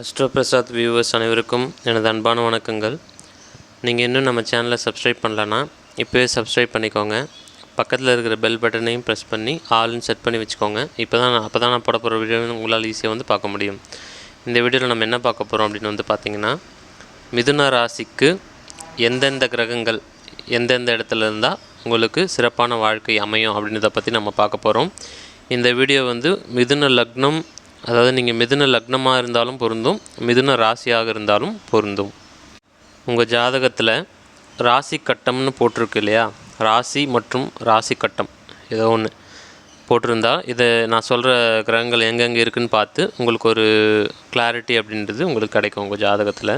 Astro Prasad viewers அனைவருக்கும் எனது அன்பான வணக்கங்கள். நீங்கள் இன்னும் நம்ம சேனலை சப்ஸ்கிரைப் பண்ணலன்னா இப்போவே சப்ஸ்கிரைப் பண்ணிக்கோங்க. பக்கத்தில் இருக்கிற பெல் பட்டனையும் ப்ரெஸ் பண்ணி ஆல்னு செட் பண்ணி வச்சுக்கோங்க. இப்போ தான் அப்போ தான் நான் போட போகிற வீடியோ உங்களால் ஈஸியாக வந்து பார்க்க முடியும். இந்த வீடியோவில் நம்ம என்ன பார்க்க போகிறோம் அப்படின்னு வந்து பார்த்திங்கன்னா மிதுன ராசிக்கு எந்தெந்த கிரகங்கள் எந்தெந்த இடத்துல இருந்தால் உங்களுக்கு சிறப்பான வாழ்க்கை அமையும் அப்படின்றத பற்றி நம்ம பார்க்க போகிறோம் இந்த வீடியோ வந்து மிதுன லக்னம் அதாவது நீங்கள் மிதுன லக்னமாக இருந்தாலும் பொருந்தும் மிதுன ராசியாக இருந்தாலும் பொருந்தும். உங்கள் ஜாதகத்தில் ராசி கட்டம்னு போட்டிருக்கு இல்லையா? ராசி மற்றும் ராசி கட்டம் ஏதோ ஒன்று போட்டிருந்தா இதை நான் சொல்கிற கிரகங்கள் எங்கெங்கே இருக்குதுன்னு பார்த்து உங்களுக்கு ஒரு கிளாரிட்டி அப்படின்றது உங்களுக்கு கிடைக்கும் உங்கள் ஜாதகத்தில்.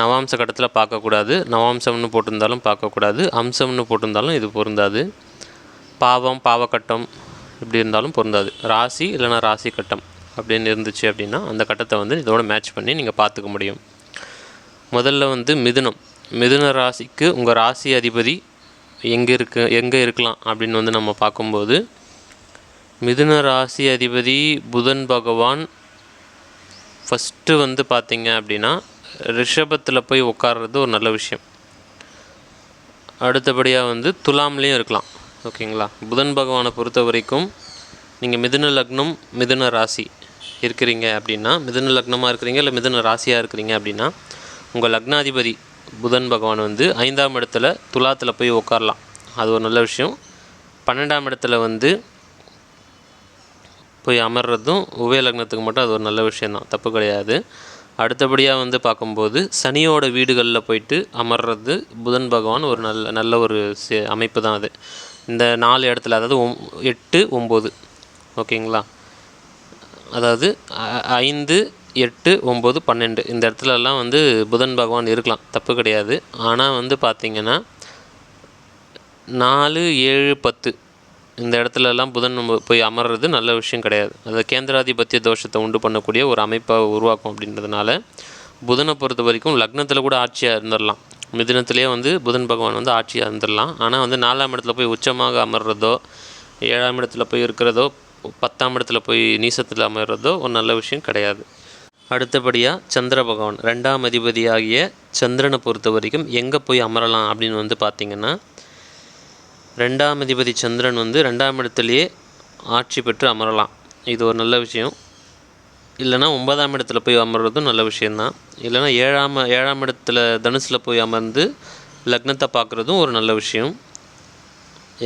நவாம்ச கட்டத்தில் பார்க்கக்கூடாது நவாம்சம்னு போட்டிருந்தாலும் பார்க்கக்கூடாது அம்சம்னு போட்டிருந்தாலும் இது பொருந்தாது. பாவம் பாவக்கட்டம் இப்படி இருந்தாலும் பொருந்தாது. ராசி இல்லைனா ராசி கட்டம். அப்படின்னு இருந்துச்சு அப்படின்னா அந்த கட்டத்தை வந்து இதோட மேட்ச் பண்ணி நீங்கள் பார்த்துக்க முடியும். முதல்ல வந்து மிதுனம். மிதுன ராசிக்கு உங்கள் ராசி அதிபதி எங்கே இருக்கு எங்கே இருக்கலாம் அப்படின்னு வந்து நம்ம பார்க்கும்போது மிதுன ராசி அதிபதி புதன் பகவான் ஃபஸ்ட்டு வந்து பார்த்தீங்க அப்படின்னா ரிஷபத்தில் போய் உட்கார்றது ஒரு நல்ல விஷயம். அடுத்தபடியாக வந்து துலாம்லேயும் இருக்கலாம். ஓகேங்களா? புதன் பகவானை பொறுத்த வரைக்கும் நீங்கள் மிதுன லக்னம் மிதுன ராசி. இருக்கிறீங்க அப்படின்னா மிதுன லக்னமாக இருக்கிறீங்க இல்லை மிதுன ராசியாக இருக்கிறீங்க அப்படின்னா உங்கள் லக்னாதிபதி புதன் பகவான் வந்து ஐந்தாம் இடத்துல துலாத்தில் போய் உட்காரலாம் அது ஒரு நல்ல விஷயம். பன்னெண்டாம் இடத்துல வந்து போய் அமர்றதும் உபய லக்னத்துக்கு மட்டும் அது ஒரு நல்ல விஷயந்தான் தப்பு கிடையாது. அடுத்தபடியாக வந்து பார்க்கும்போது சனியோட வீடுகளில் போயிட்டு அமர்றது புதன் பகவான் ஒரு நல்ல நல்ல ஒரு அமைப்பு தான் அது. இந்த நாலு இடத்துல அதாவது ஒம் எட்டு ஒம்பது. ஓகேங்களா? அதாவது ஐந்து எட்டு ஒம்பது பன்னெண்டு. இந்த இடத்துலலாம் வந்து புதன் பகவான் இருக்கலாம். தப்பு கிடையாது. ஆனால் வந்து பார்த்திங்கன்னா நாலு ஏழு பத்து. இந்த இடத்துலலாம் புதன் நம்ம போய் அமர்றது நல்ல விஷயம் கிடையாது. அது கேந்திராதிபத்திய தோஷத்தை உண்டு பண்ணக்கூடிய ஒரு அமைப்பை உருவாக்கும் அப்படின்றதுனால புதனை பொறுத்த வரைக்கும் லக்னத்தில் கூட ஆட்சியாக இருந்துடலாம் மிதுனத்திலே வந்து புதன் பகவான் வந்து ஆட்சியாக இருந்துடலாம் ஆனால் வந்து நாலாம் இடத்துல போய் உச்சமாக அமர்றதோ ஏழாம் இடத்துல போய் இருக்கிறதோ பத்தாம் இடத்துல போய் நீசத்தில் அமர்றதோ ஒரு நல்ல விஷயம் கிடையாது. அடுத்தபடியாக சந்திர பகவான் ரெண்டாம் அதிபதியாகிய சந்திரனை பொறுத்த வரைக்கும் எங்கே போய் அமரலாம் அப்படின்னு வந்து பார்த்திங்கன்னா ரெண்டாம் அதிபதி சந்திரன் வந்து ரெண்டாம் இடத்துலையே ஆட்சி பெற்று அமரலாம். இது ஒரு நல்ல விஷயம். இல்லைனா ஒன்பதாம் இடத்துல போய் அமர்றதும் நல்ல விஷயந்தான் இல்லைனா ஏழாம் ஏழாம் இடத்துல தனுசில் போய் அமர்ந்து லக்னத்தை பார்க்குறதும் ஒரு நல்ல விஷயம்.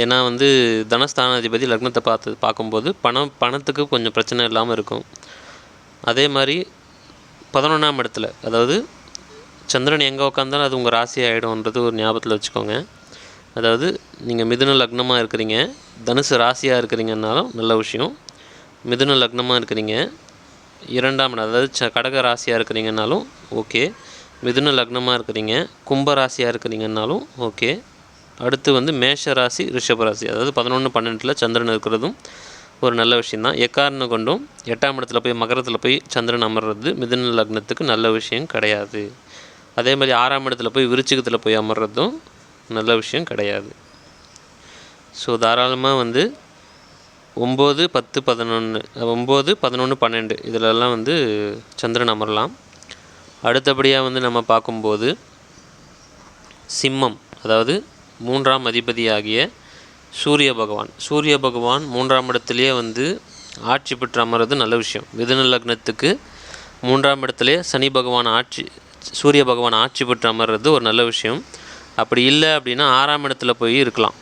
ஏன்னா வந்து தனஸ்தானாதிபதி லக்னத்தை பார்த்து பார்க்கும்போது பணம் பணத்துக்கு கொஞ்சம் பிரச்சனை இல்லாமல் இருக்கும். அதே மாதிரி பதினொன்றாம் இடத்துல அதாவது சந்திரன் எங்கே உட்காந்தாலும் அது உங்கள் ராசி ஆகிடும்ன்றது ஒரு ஞாபகத்தில் வச்சுக்கோங்க. அதாவது நீங்கள் மிதுன லக்னமாக இருக்கிறீங்க தனுசு ராசியாக இருக்கிறீங்கன்னாலும் நல்ல விஷயம். மிதுன லக்னமாக இருக்கிறீங்க இரண்டாம் இடம் அதாவது ச கடக ராசியாக இருக்கிறீங்கன்னாலும் ஓகே. மிதுன லக்னமாக இருக்கிறீங்க கும்ப ராசியாக இருக்கிறீங்கன்னாலும் ஓகே. அடுத்து வந்து மேஷ ராசி ரிஷப ராசி அதாவது பதினொன்று பன்னெண்டில் சந்திரன் இருக்கிறதும் ஒரு நல்ல விஷயந்தான் எக்காரணம் கொண்டும் எட்டாம் இடத்துல போய் மகரத்தில் போய் சந்திரன் அமர்றது மிதுன லக்னத்துக்கு நல்ல விஷயம் கிடையாது. அதே மாதிரி ஆறாம் இடத்துல போய் விருச்சிகத்தில் போய் அமர்றதும் நல்ல விஷயம் கிடையாது. ஸோ தாராளமாக வந்து ஒம்பது பத்து பதினொன்று ஒம்பது பதினொன்று பன்னெண்டு இதிலெல்லாம் வந்து சந்திரன் அமரலாம். அடுத்தபடியாக வந்து நம்ம பார்க்கும்போது சிம்மம் அதாவது மூன்றாம் அதிபதியாகிய சூரிய பகவான். சூரிய பகவான் மூன்றாம் இடத்துலையே வந்து ஆட்சி பெற்று அமர்றது நல்ல விஷயம். மிதுன லக்னத்துக்கு மூன்றாம் இடத்துலையே சனி பகவான் ஆட்சி சூரிய பகவான் ஆட்சி பெற்று அமர்றது ஒரு நல்ல விஷயம். அப்படி இல்லை அப்படின்னா ஆறாம் இடத்துல போய் இருக்கலாம்.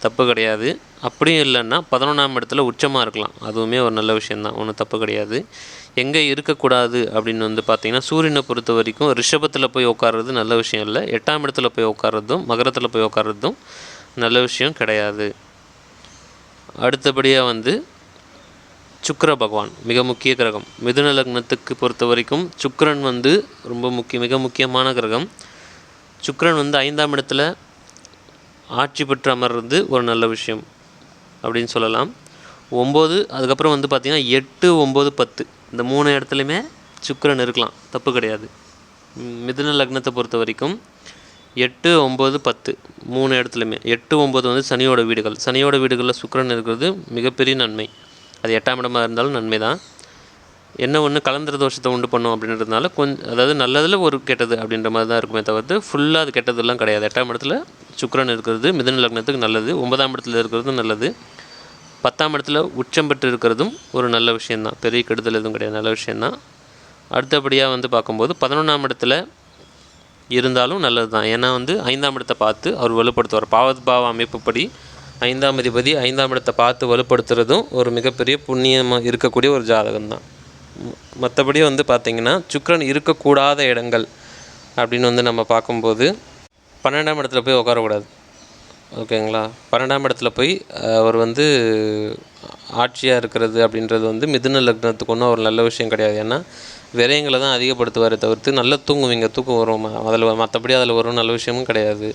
தப்பு கிடையாது. அப்படியும் இல்லைன்னா பதினொன்றாம் இடத்துல உச்சமாக இருக்கலாம். அதுவுமே ஒரு நல்ல விஷயந்தான் ஒன்றும் தப்பு கிடையாது. எங்கே இருக்கக்கூடாது அப்படின்னு வந்து பார்த்தீங்கன்னா சூரியனை பொறுத்த வரைக்கும் ரிஷபத்தில் போய் உட்கார்றது நல்ல விஷயம் இல்லை. எட்டாம் இடத்துல போய் உட்கார்றதும் மகரத்தில் போய் உட்கார்றதும் நல்ல விஷயம் கிடையாது. அடுத்தபடியாக வந்து சுக்கர பகவான் மிக முக்கிய கிரகம். மிதுன லக்னத்துக்கு பொறுத்த வரைக்கும் சுக்கரன் வந்து ரொம்ப முக்கிய மிக முக்கியமான கிரகம். சுக்கிரன் வந்து ஐந்தாம் இடத்துல ஆட்சி பெற்று அமர்றது ஒரு நல்ல விஷயம் அப்படின்னு சொல்லலாம். ஒம்பது அதுக்கப்புறம் வந்து பார்த்திங்கன்னா எட்டு ஒம்பது பத்து. இந்த மூணு இடத்துலையுமே சுக்கரன் இருக்கலாம். தப்பு கிடையாது. மிதுன லக்னத்தை பொறுத்த வரைக்கும் எட்டு ஒம்பது பத்து. மூணு இடத்துலையுமே. எட்டு ஒம்பது வந்து சனியோட வீடுகள். சனியோட வீடுகளில் சுக்கரன் இருக்கிறது மிகப்பெரிய நன்மை. அது எட்டாம் இடமாக இருந்தாலும் நன்மை தான். என்ன ஒன்று கலந்திர தோஷத்தை உண்டு பண்ணும் அப்படின்றதுனால கொஞ்சம் அதாவது நல்லதில் ஒரு கெட்டது அப்படின்ற மாதிரி தான் இருக்குமே தவிர்த்து ஃபுல்லாக அது கெட்டதெல்லாம் கிடையாது. எட்டாம் இடத்துல சுக்கரன் இருக்கிறது மிதன லக்னத்துக்கு நல்லது ஒன்பதாம் இடத்துல இருக்கிறதும் நல்லது. பத்தாம் இடத்துல உச்சம் பெற்று இருக்கிறதும் ஒரு நல்ல விஷயந்தான் பெரிய கெடுதல் எதுவும் கிடையாது நல்ல விஷயந்தான் அடுத்தபடியாக வந்து பார்க்கும்போது பதினொன்றாம் இடத்துல இருந்தாலும் நல்லது தான் ஏன்னா வந்து ஐந்தாம் இடத்தை பார்த்து அவர் வலுப்படுத்துவார். பாவத்பாவ அமைப்புப்படி ஐந்தாம் அதிபதி ஐந்தாம் இடத்தை பார்த்து வலுப்படுத்துறதும் ஒரு மிகப்பெரிய புண்ணியமாக இருக்கக்கூடிய ஒரு ஜாதகம் தான் மற்றபடி வந்து பார்த்திங்கன்னா சுக்கரன் இருக்கக்கூடாத இடங்கள் அப்படின்னு வந்து நம்ம பார்க்கும்போது பன்னெண்டாம் இடத்துல போய் உட்காரக்கூடாது. ஓகேங்களா? பன்னெண்டாம் இடத்துல போய் அவர் வந்து ஆட்சியாக இருக்கிறது அப்படின்றது வந்து மிதுன லக்னத்துக்கு ஒன்றும் ஒரு நல்ல விஷயம் கிடையாது. ஏன்னா விரயங்களை தான் அதிகப்படுத்துவாரே தவிர்த்து நல்லா தூங்குவீங்க தூக்கம் வரும். அதில் மற்றபடி அதில் ஒரு நல்ல விஷயமும் கிடையாது.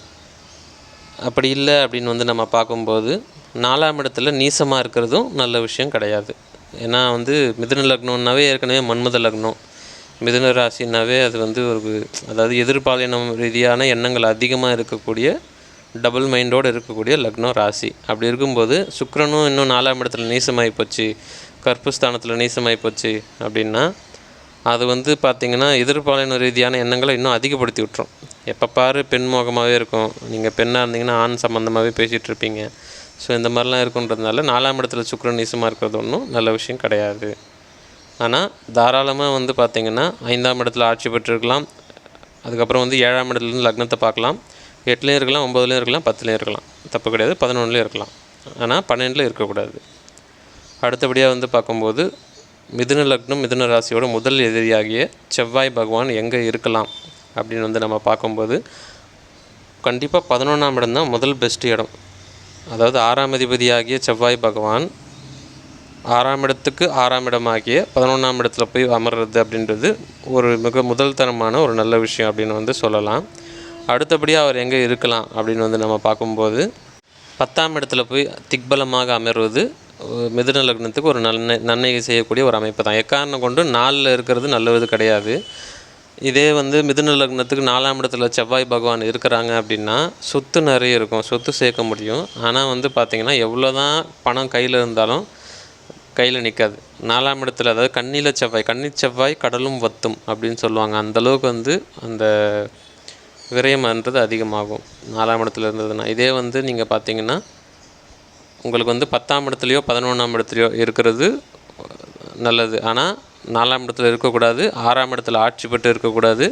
அப்படி இல்லை அப்படின்னு வந்து நம்ம பார்க்கும்போது நாலாம் இடத்துல நீசமாக இருக்கிறதும் நல்ல விஷயம் கிடையாது. ஏன்னா வந்து மிதுன லக்னம்னாவே ஏற்கனவே மன்மத லக்னம். மிதுன ராசினாவே அது வந்து ஒரு அதாவது எதிர்பாலினம் ரீதியான எண்ணங்கள் அதிகமாக இருக்கக்கூடிய டபுள் மைண்டோடு இருக்கக்கூடிய லக்னம் ராசி. அப்படி இருக்கும்போது சுக்கரனும் இன்னும் நாலாம் இடத்துல நீசமாகி போச்சு கற்புஸ்தானத்தில் நீசமாகி போச்சு அப்படின்னா அது வந்து பார்த்திங்கன்னா எதிர்பாலின ரீதியான எண்ணங்களை இன்னும் அதிகப்படுத்தி விட்டுரும். எப்போ பாரு பெண்முகமாகவே இருக்கும். நீங்கள் பெண்ணாக இருந்தீங்கன்னா ஆண் சம்மந்தமாகவே பேசிகிட்டு இருப்பீங்க. ஸோ இந்த மாதிரிலாம் இருக்குன்றதுனால நாலாம் இடத்துல சுக்கரன் நீசமாக இருக்கிறது ஒன்றும் நல்ல விஷயம் கிடையாது. ஆனால் தாராளமாக வந்து பார்த்திங்கன்னா ஐந்தாம் இடத்துல ஆட்சி பெற்றிருக்கலாம். அதுக்கப்புறம் வந்து ஏழாம் இடத்துலேருந்து லக்னத்தை பார்க்கலாம். எட்டுலேயும் இருக்கலாம் ஒம்பதுலேயும் இருக்கலாம் பத்துலேயும் இருக்கலாம். தப்பு கிடையாது பதினொன்றுலேயும் இருக்கலாம். ஆனால் பன்னெண்டில் இருக்கக்கூடாது. அடுத்தபடியாக வந்து பார்க்கும்போது மிதுன லக்னம் மிதுன ராசியோட முதல் எதிரியாகிய செவ்வாய் பகவான் எங்கே இருக்கலாம் அப்படின்னு வந்து நம்ம பார்க்கும்போது கண்டிப்பாக பதினொன்றாம் இடம் தான் முதல் பெஸ்ட் இடம். அதாவது ஆறாம் அதிபதியாகிய செவ்வாய் பகவான் ஆறாம் இடத்துக்கு ஆறாம் இடமாகிய பதினொன்றாம் இடத்துல போய் அமர்றது அப்படின்றது ஒரு மிக முதல் தரமான ஒரு நல்ல விஷயம் அப்படின்னு வந்து சொல்லலாம். அடுத்தபடியாக அவர் எங்கே இருக்கலாம் அப்படின்னு வந்து நம்ம பார்க்கும்போது பத்தாம் இடத்துல போய் திக்பலமாக அமர்வது மிதுன லக்னத்துக்கு ஒரு நன்மை நன்மை செய்யக்கூடிய ஒரு அமைப்பு தான். எக்காரணம் கொண்டு நாலில் இருக்கிறது நல்லது கிடையாது. இதே வந்து மிதுன லக்னத்துக்கு நாலாம் இடத்துல செவ்வாய் பகவான் இருக்கிறாங்க அப்படின்னா சொத்து நிறைய இருக்கும் சொத்து சேர்க்க முடியும். ஆனால் வந்து பார்த்திங்கன்னா எவ்வளோ தான் பணம் கையில் இருந்தாலும் கையில் நிற்காது நாலாம் இடத்துல அதாவது கண்ணில செவ்வாய் கண்ணி செவ்வாய் கடலும் வத்தும் அப்படின்னு சொல்லுவாங்க. அந்தளவுக்கு வந்து அந்த விரயம்ன்றது அதிகமாகும். நாலாம் இடத்துல இருந்ததுன்னா. இதே வந்து நீங்கள் பார்த்தீங்கன்னா உங்களுக்கு வந்து பத்தாம் இடத்துலையோ பதினொன்றாம் இடத்துலையோ இருக்கிறது நல்லது. ஆனால் நாலாம் இடத்துல இருக்கக்கூடாது. ஆறாம் இடத்துல ஆட்சி பெற்று இருக்கக்கூடாது.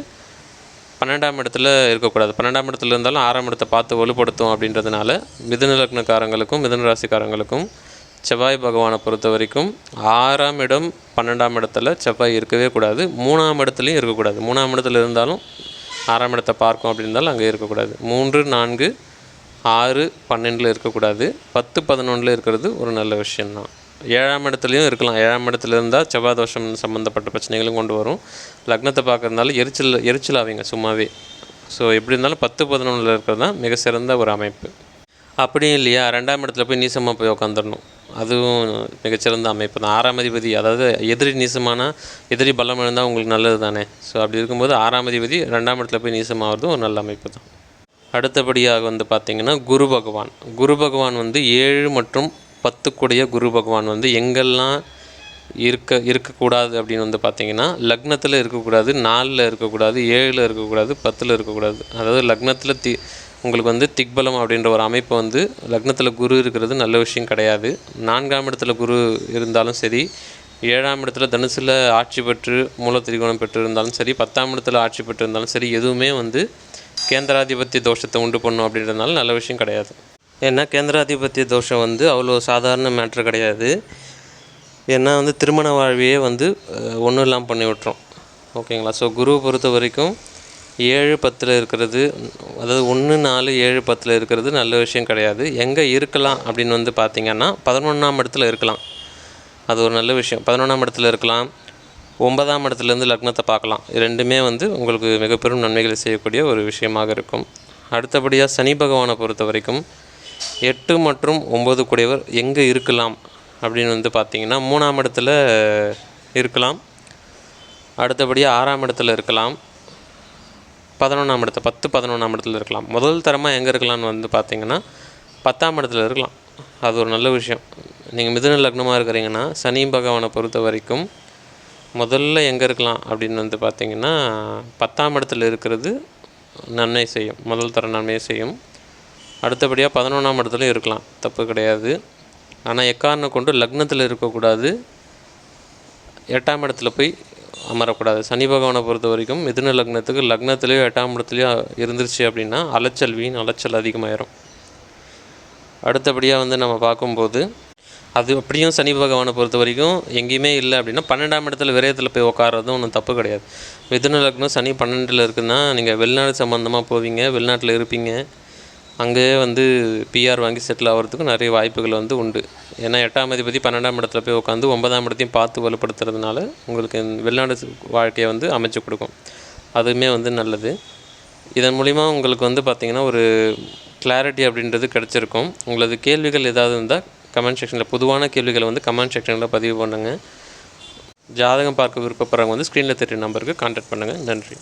பன்னெண்டாம் இடத்துல இருக்கக்கூடாது. பன்னெண்டாம் இடத்துல இருந்தாலும் ஆறாம் இடத்தை பார்த்து வலுப்படுத்தும் அப்படின்றதுனால மிதுன லக்னக்காரங்களுக்கும் மிதுன ராசிக்காரங்களுக்கும் செவ்வாய் பகவானை பொறுத்த வரைக்கும் ஆறாம் இடம் பன்னெண்டாம் இடத்துல செவ்வாய் இருக்கவே கூடாது. மூணாம் இடத்துலையும் இருக்கக்கூடாது. மூணாம் இடத்துல இருந்தாலும் ஆறாம் இடத்தை பார்க்கும் அப்படி இருந்தாலும் அங்கே இருக்கக்கூடாது. மூன்று நான்கு ஆறு பன்னெண்டில் இருக்கக்கூடாது. பத்து பதினொன்றில் இருக்கிறது ஒரு நல்ல விஷயந்தான் ஏழாம் இடத்துலையும் இருக்கலாம். ஏழாம் இடத்துல இருந்தால் செவ்வாய் தோஷம் சம்மந்தப்பட்ட பிரச்சனைகளும் கொண்டு வரும். லக்னத்தை பார்க்கறதுனால எரிச்சல் எரிச்சல் ஆவீங்க சும்மாவே. ஸோ எப்படி இருந்தாலும் பத்து பதினொன்றில் இருக்கிறது தான் மிக சிறந்த ஒரு அமைப்பு. அப்படியும் இல்லையா? ரெண்டாம் இடத்துல போய் நீசமாக போய் உட்காந்துடணும் அதுவும் மிகச்சிறந்த அமைப்பு. தான் ஆறாம் அதிபதி அதாவது எதிரி நீசமானா எதிரி பலம் இருந்தால் உங்களுக்கு நல்லது தானே. ஸோ அப்படி இருக்கும்போது ஆறாம் அதிபதி ரெண்டாம் இடத்துல போய் நீசமாகிறதும் ஒரு நல்ல அமைப்பு தான். அடுத்தபடியாக வந்து பார்த்திங்கன்னா குரு பகவான். குரு பகவான் வந்து ஏழு மற்றும் பத்துக்குடைய குரு பகவான் வந்து எங்கெல்லாம் இருக்க இருக்கக்கூடாது அப்படின்னு வந்து பார்த்தீங்கன்னா லக்னத்தில் இருக்கக்கூடாது நாலில் இருக்கக்கூடாது ஏழில் இருக்கக்கூடாது பத்தில் இருக்கக்கூடாது. அதாவது லக்னத்தில் தி உங்களுக்கு வந்து திக்பலம் அப்படின்ற ஒரு அமைப்பு வந்து லக்னத்தில் குரு இருக்கிறது நல்ல விஷயம் கிடையாது. நான்காம் இடத்துல குரு இருந்தாலும் சரி ஏழாம் இடத்துல தனுசில் ஆட்சி பெற்று மூல திரிகோணம் பெற்று இருந்தாலும் சரி பத்தாம் இடத்துல ஆட்சி பெற்று இருந்தாலும் சரி எதுவுமே வந்து கேந்திராதிபத்திய தோஷத்தை உண்டு பண்ணும் அப்படின்றதுனால நல்ல விஷயம் கிடையாது. ஏன்னா கேந்திராதிபத்திய தோஷம் வந்து அவ்வளோ சாதாரண மேட்ரு கிடையாது. ஏன்னா வந்து திருமண வாழ்வையே வந்து ஒன்றும் இல்லாமல் பண்ணி விட்டுரும் ஓகேங்களா? ஸோ குருவை பொறுத்த வரைக்கும் ஏழு பத்தில் இருக்கிறது அதாவது ஒன்று நாலு ஏழு பத்தில் இருக்கிறது நல்ல விஷயம் கிடையாது. எங்கே இருக்கலாம் அப்படின்னு வந்து பார்த்திங்கன்னா பதினொன்றாம் இடத்துல இருக்கலாம். அது ஒரு நல்ல விஷயம். பதினொன்றாம் இடத்துல இருக்கலாம். ஒன்பதாம் இடத்துலேருந்து லக்னத்தை பார்க்கலாம். ரெண்டுமே வந்து உங்களுக்கு மிக பெரும் நன்மைகளை செய்யக்கூடிய ஒரு விஷயமாக இருக்கும். அடுத்தபடியாக சனி பகவானை பொறுத்த வரைக்கும் எட்டு மற்றும் ஒம்பது கூடியவர் எங்கே இருக்கலாம் அப்படின்னு வந்து பார்த்தீங்கன்னா மூணாம் இடத்துல இருக்கலாம். அடுத்தபடியாக ஆறாம் இடத்துல இருக்கலாம். பதினொன்றாம் இடத்துல பத்து பதினொன்றாம் இடத்துல இருக்கலாம். முதல் தரமாக எங்கே இருக்கலாம்னு வந்து பார்த்தீங்கன்னா பத்தாம் இடத்துல இருக்கலாம். அது ஒரு நல்ல விஷயம். நீங்கள் மிதுன லக்னமாக இருக்கிறீங்கன்னா சனி பகவானை பொறுத்த வரைக்கும் முதல்ல எங்கே இருக்கலாம் அப்படின்னு வந்து பார்த்திங்கன்னா பத்தாம் இடத்துல இருக்கிறது நன்மை செய்யும். முதல் தர நன்மையை செய்யும். அடுத்தபடியாக பதினொன்றாம் இடத்துலையும் இருக்கலாம். தப்பு கிடையாது. ஆனால் எக்காரணம் கொண்டு லக்னத்தில் இருக்கக்கூடாது. எட்டாம் இடத்துல போய் அமரக்கூடாது. சனி பகவானை பொறுத்த வரைக்கும் மிதுன லக்னத்துக்கு லக்னத்துலேயோ எட்டாம் இடத்துலையோ இருந்துருச்சு அப்படின்னா அலைச்சல் வீண் அலைச்சல் அதிகமாயிரும். அடுத்தபடியாக வந்து நம்ம பார்க்கும்போது அது அப்படியும் சனி பகவானை பொறுத்த வரைக்கும் எங்கேயுமே இல்லை அப்படின்னா பன்னெண்டாம் இடத்துல விரயத்தில் போய் உட்காரதும் ஒன்றும் தப்பு கிடையாது. மிதுன லக்னம் சனி பன்னெண்டில் இருக்குன்னா நீங்கள் வெளிநாடு சம்மந்தமாக போவீங்க வெளிநாட்டில் இருப்பீங்க. அங்கேயே வந்து பிஆர் வாங்கி செட்டில் ஆகிறதுக்கு நிறைய வாய்ப்புகள் வந்து உண்டு. ஏன்னா எட்டாம் அதிபதி பன்னெண்டாம் இடத்துல போய் உட்காந்து ஒன்பதாம் இடத்தையும் பார்த்து வலுப்படுத்துறதுனால உங்களுக்கு வெளிநாடு வாழ்க்கையை வந்து அமைச்சு கொடுக்கும். அதுவுமே வந்து நல்லது. இதன் மூலிமா உங்களுக்கு வந்து பார்த்திங்கன்னா ஒரு கிளாரிட்டி அப்படின்றது கிடச்சிருக்கும். உங்களது கேள்விகள் ஏதாவது இருந்தால் கமெண்ட் செக்ஷனில் பொதுவான கேள்விகளை வந்து கமெண்ட் செக்ஷனில் பதிவு பண்ணுங்கள் ஜாதகம் பார்க்க விருப்பப்படுறவங்க வந்து ஸ்க்ரீனில் தெரிய நம்பருக்கு கான்டாக்ட் பண்ணுங்கள் நன்றி.